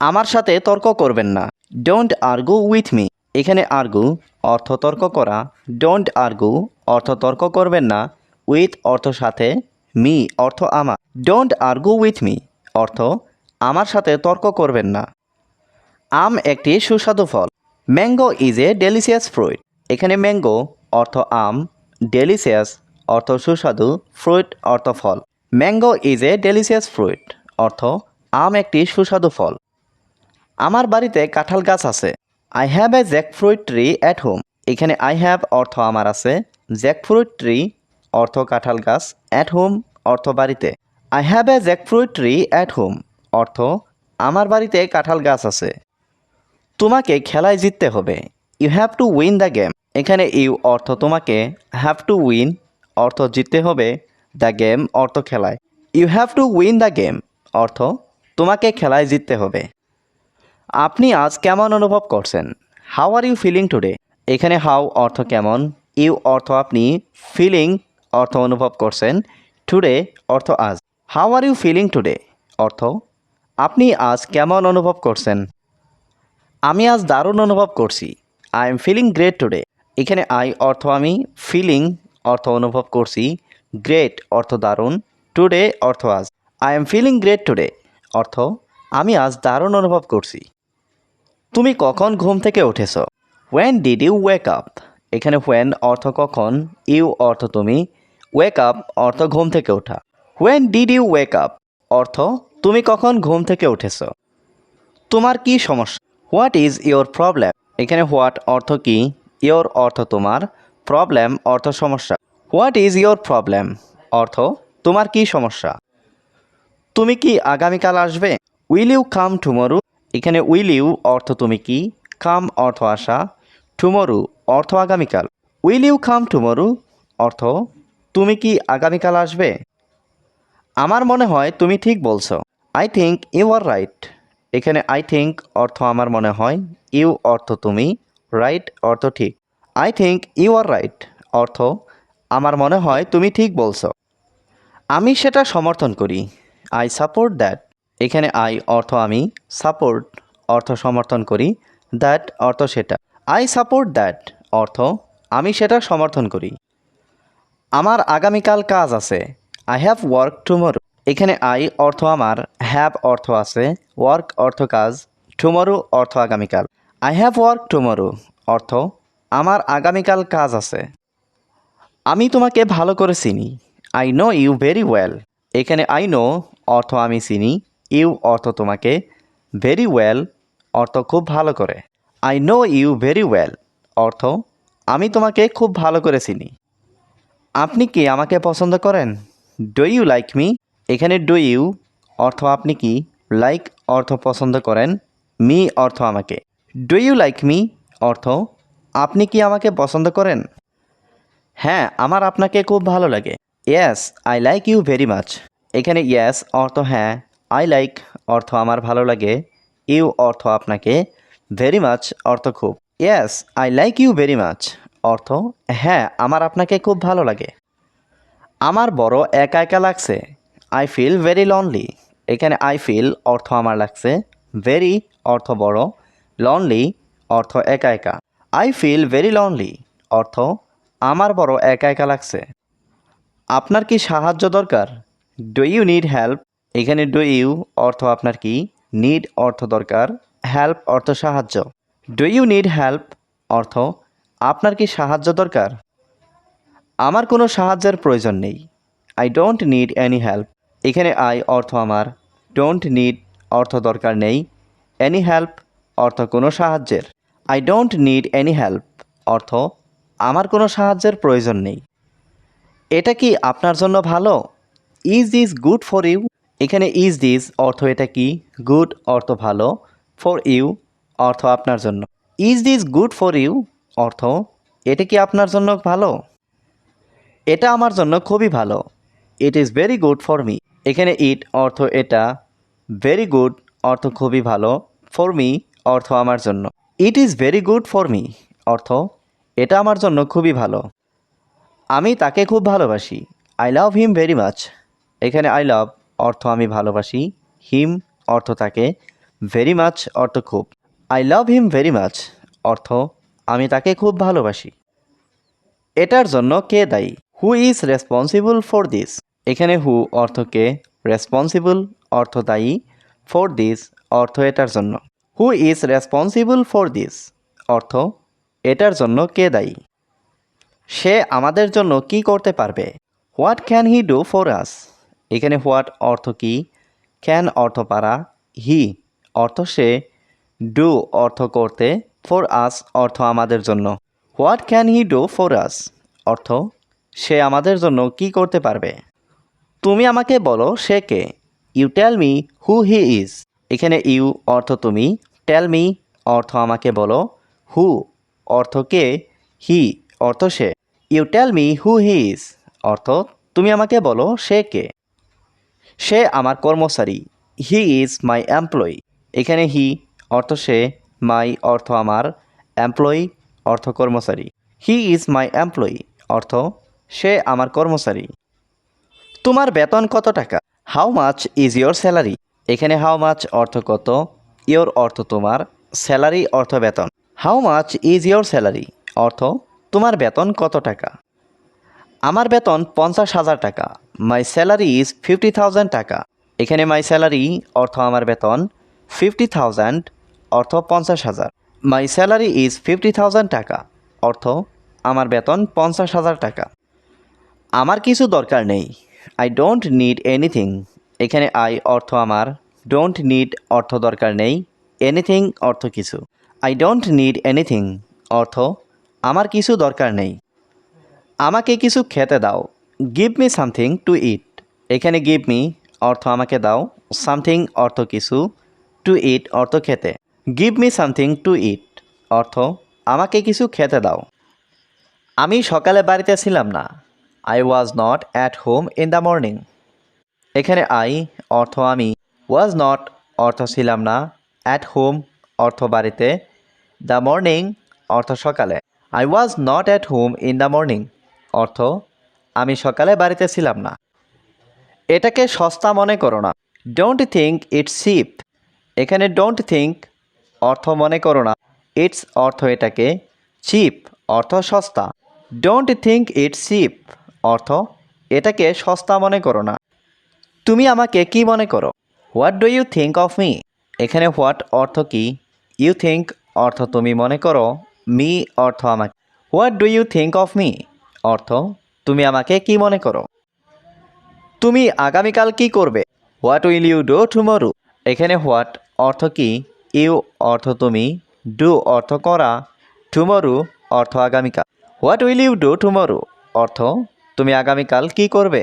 আমার সাথে তর্ক করবেন না। ডোন্ট আর্গু উইথ মি এখানে আর্গু অর্থ তর্ক করা। ডোন্ট আর্গু অর্থ তর্ক করবেন না। উইথ অর্থ সাথে। মি অর্থ আমার। ডোন্ট আর্গু উইথ মি অর্থ, আমার সাথে তর্ক করবেন না। আম একটি সুস্বাদু ফল। Mango is a delicious fruit এখানে ম্যাঙ্গো অর্থ আম। ডেলিসিয়াস অর্থ সুস্বাদু। ফ্রুইট অর্থ ফল। Mango is a delicious fruit অর্থ, আম একটি সুস্বাদু ফল। আমার বাড়িতে কাঁঠাল গাছ আছে। I have a jackfruit tree at home এখানে আই হ্যাভ অর্থ আমার আছে। জ্যাক ফ্রুইট ট্রি অর্থ কাঁঠাল গাছ অ্যাট হোম অর্থ বাড়িতে। I have a jackfruit tree at home অর্থ, আমার বাড়িতে কাঁঠাল গাছ আছে। তোমাকে খেলায় জিততে হবে। You have to win the game এখানে ইউ অর্থ তোমাকে। হ্যাভ টু উইন অর্থ জিততে হবে। দ্য গেম অর্থ খেলায়। You have to win the game অর্থ, তোমাকে খেলায় জিততে হবে। আপনি আজ কেমন অনুভব করছেন? How are you feeling today এখানে হাউ অর্থ কেমন? ইউ অর্থ আপনি ফিলিং অর্থ অনুভব করছেন? টুডে অর্থ আজ। How are you feeling today অর্থ, আপনি আজ কেমন অনুভব করছেন? আমি আজ দারুণ অনুভব করছি। I am feeling great today এখানে আই অর্থ আমি ফিলিং অর্থ অনুভব করছি। গ্রেট অর্থ দারুণ। টুডে অর্থ আজ। I am feeling great today অর্থ, আমি আজ দারুণ অনুভব করছি। তুমি কখন ঘুম থেকে উঠেছ? When did you wake up এখানে হোয়েন অর্থ কখন ইউ অর্থ তুমি ওয়েক আপ অর্থ ঘুম থেকে ওঠা। When did you wake up অর্থ তুমি কখন ঘুম থেকে উঠেছ? তোমার কি সমস্যা? হোয়াট ইজ ইয়োর প্রবলেম এখানে হোয়াট অর্থ কি? ইয়োর অর্থ তোমার প্রবলেম অর্থ সমস্যা। হোয়াট ইজ ইয়োর প্রবলেম অর্থ তোমার কি সমস্যা? তুমি কি আগামীকাল আসবে? উইল ইউ কাম টুমরু এখানে উইল ইউ অর্থ তুমি কি কাম অর্থ আসা টুমরু অর্থ আগামীকাল। উইল ইউ কাম টুমরু অর্থ তুমি কি আগামীকাল আসবে? আমার মনে হয় তুমি ঠিক বলছো। I think you are right এখানে আই থিঙ্ক অর্থ আমার মনে হয় ইউ অর্থ তুমি রাইট অর্থ ঠিক। I think you are right অর্থ আমার মনে হয় তুমি ঠিক বলছো। আমি সেটা সমর্থন করি। আই সাপোর্ট দ্যাট এখানে আই অর্থ আমি সাপোর্ট অর্থ সমর্থন করি দ্যাট অর্থ সেটা। আই সাপোর্ট দ্যাট অর্থ আমি সেটা সমর্থন করি। আমার আগামীকাল কাজ আছে আই হ্যাভ ওয়ার্ক টুমোরো এখানে আই অর্থ আমার হ্যাভ অর্থ আছে ওয়ার্ক অর্থ কাজ টুমোরো অর্থ আগামীকাল। আই হ্যাভ ওয়ার্ক টুমোরো অর্থ আমার আগামীকাল কাজ আছে। আমি তোমাকে ভালো করে চিনি। I know you very well এখানে আই নো অর্থ আমি চিনি। ইউ অর্থ তোমাকে ভেরি ওয়েল অর্থ খুব ভালো করে। I know you very well অর্থ আমি তোমাকে খুব ভালো করে চিনি। আপনি কি আমাকে পছন্দ করেন? ডু ইউ লাইক মি এখানে ডু ইউ অর্থ আপনি কি? লাইক অর্থ পছন্দ করেন। মি অর্থ আমাকে। ডু ইউ লাইক মি অর্থ আপনি কি আমাকে পছন্দ করেন? হ্যাঁ আমার আপনাকে খুব ভালো লাগে। Yes I like you very much এখানে ইয়েস অর্থ হ্যাঁ আই লাইক অর্থ আমার ভালো লাগে, ইউ অর্থ আপনাকে ভেরি মাচ অর্থ খুব। Yes I like you very much অর্থ হ্যাঁ আমার আপনাকে খুব ভালো লাগে। আমার বড় একা একা লাগছে আই ফিল ভেরি লনলি এখানে আই ফিল অর্থ আমার লাগছে ভেরি অর্থ বড় লনলি অর্থ একা একা। আই ফিল ভেরি লনলি অর্থ আমার বড় একা একা লাগছে। আপনার কি সাহায্য দরকার? ডু ইউ নিড হেল্প এখানে ডু ইউ অর্থ আপনার কি? নিড অর্থ দরকার, হেল্প অর্থ সাহায্য। ডু ইউ নিড হেল্প অর্থ আপনার কি সাহায্য দরকার? আমার কোনো সাহায্যের প্রয়োজন নেই। I don't need any help. এখানে আই অর্থ আমার। ডোন্ট নিড অর্থ দরকার নেই। এনি হেল্প অর্থ কোনো সাহায্যের। I don't need any help অর্থ আমার কোনো সাহায্যের প্রয়োজন নেই। এটা কি আপনার জন্য ভালো? Is is good for you? এখানে ইজ দিস অর্থ এটা কি? গুড অর্থ ভালো। ফর ইউ অর্থ আপনার জন্য। Is this good for you অর্থ এটা কি আপনার জন্য ভালো? এটা আমার জন্য খুবই ভালো। It is very good for me এখানে ইট অর্থ এটা। ভেরি গুড অর্থ খুবই ভালো। ফর মি অর্থ আমার জন্য। It is very good for me অর্থ এটা আমার জন্য খুবই ভালো। আমি তাকে খুব ভালোবাসি। I love him very much এখানে আই লাভ অর্থ আমি ভালোবাসি হিম অর্থ তাকে ভেরি মাচ অর্থ খুব। I love him very much অর্থ আমি তাকে খুব ভালোবাসি। এটার জন্য কে দায়ী? Who is responsible for this এখানে হু অর্থ কে? রেসপন্সিবল অর্থ দায়ী ফর দিস অর্থ এটার জন্য। Who is responsible for this অর্থ এটার জন্য কে দায়ী? সে আমাদের জন্য কি করতে পারবে? What can he do for us এখানে হোয়াট অর্থ কি? ক্যান অর্থ পারা, হি অর্থ সে, ডু অর্থ করতে, ফর আস অর্থ আমাদের জন্য। What can he do for us? অর্থ, সে আমাদের জন্য কি করতে পারবে? তুমি আমাকে বলো, সে কে? You tell me who he is. এখানে ইউ অর্থ তুমি, টেল মি অর্থ আমাকে বলো, হু অর্থ কে? হি অর্থ সে। You tell me who he is. অর্থ, তুমি আমাকে বলো, সে কে? সে আমার কর্মচারী। হি ইজ মাই এমপ্লয়ি এখানে হি অর্থ সে মাই অর্থ আমার এমপ্লয়ি অর্থ কর্মচারী। হি ইজ মাই এমপ্লয়ি অর্থ সে আমার কর্মচারী। তোমার বেতন কত টাকা? How much is your salary এখানে হাউ মাচ অর্থ কত? ইয়োর অর্থ তোমার স্যালারি অর্থ বেতন। How much is your salary অর্থ তোমার বেতন কত টাকা? আমার বেতন পঞ্চাশ হাজার টাকা। My salary is fifty thousand টাকা। এখানে মাই স্যালারি অর্থ আমার বেতন ফিফটি থাউজেন্ড অর্থ পঞ্চাশ হাজার। My salary is fifty thousand টাকা, অর্থ আমার বেতন পঞ্চাশ হাজার টাকা। আমার কিছু দরকার নেই। আই ডোন্ট নিড এনিথিং এখানে আই অর্থ আমার ডোন্ট নিড অর্থ দরকার নেই। এনিথিং অর্থ কিছু। আই ডোন্ট নিড এনিথিং অর্থ আমার কিছু দরকার নেই। আমাকে কিছু খেতে দাও। Give me something to eat এখানে গিভ মি অর্থ আমাকে দাও। সামথিং অর্থ কিছু। টু ইট অর্থ খেতে। Give me something to eat অর্থ আমাকে কিছু খেতে দাও। আমি সকালে বাড়িতে ছিলাম না। I was not at home in the morning এখানে আই অর্থ আমি। ওয়াজ নট অর্থ ছিলাম না। অ্যাট হোম অর্থ বাড়িতে। দ্য মর্নিং অর্থ সকালে। I was not at home in the morning অর্থ, আমি সকালে বাড়িতে ছিলাম না। এটাকে সস্তা মনে করো না। ডোন্ট থিঙ্ক ইটস চিপ এখানে ডোন্ট থিঙ্ক অর্থ মনে করো না। ইটস অর্থ এটাকে চিপ অর্থ সস্তা। ডোন্ট থিঙ্ক ইটস চিপ অর্থ এটাকে সস্তা মনে করো না। তুমি আমাকে কি মনে করো? What do you think of me এখানে হোয়াট অর্থ কি? ইউ থিঙ্ক অর্থ তুমি মনে করো? মি অর্থ আমাকে। What do you think of me অর্থ, তুমি আমাকে কি মনে করো? তুমি আগামীকাল কি করবে? What will you do tomorrow এখানে হোয়াট অর্থ কি? ইউ অর্থ তুমি। ডু অর্থ করা। টুমরু অর্থ আগামীকাল। What will you do tomorrow অর্থ, তুমি আগামীকাল কি করবে?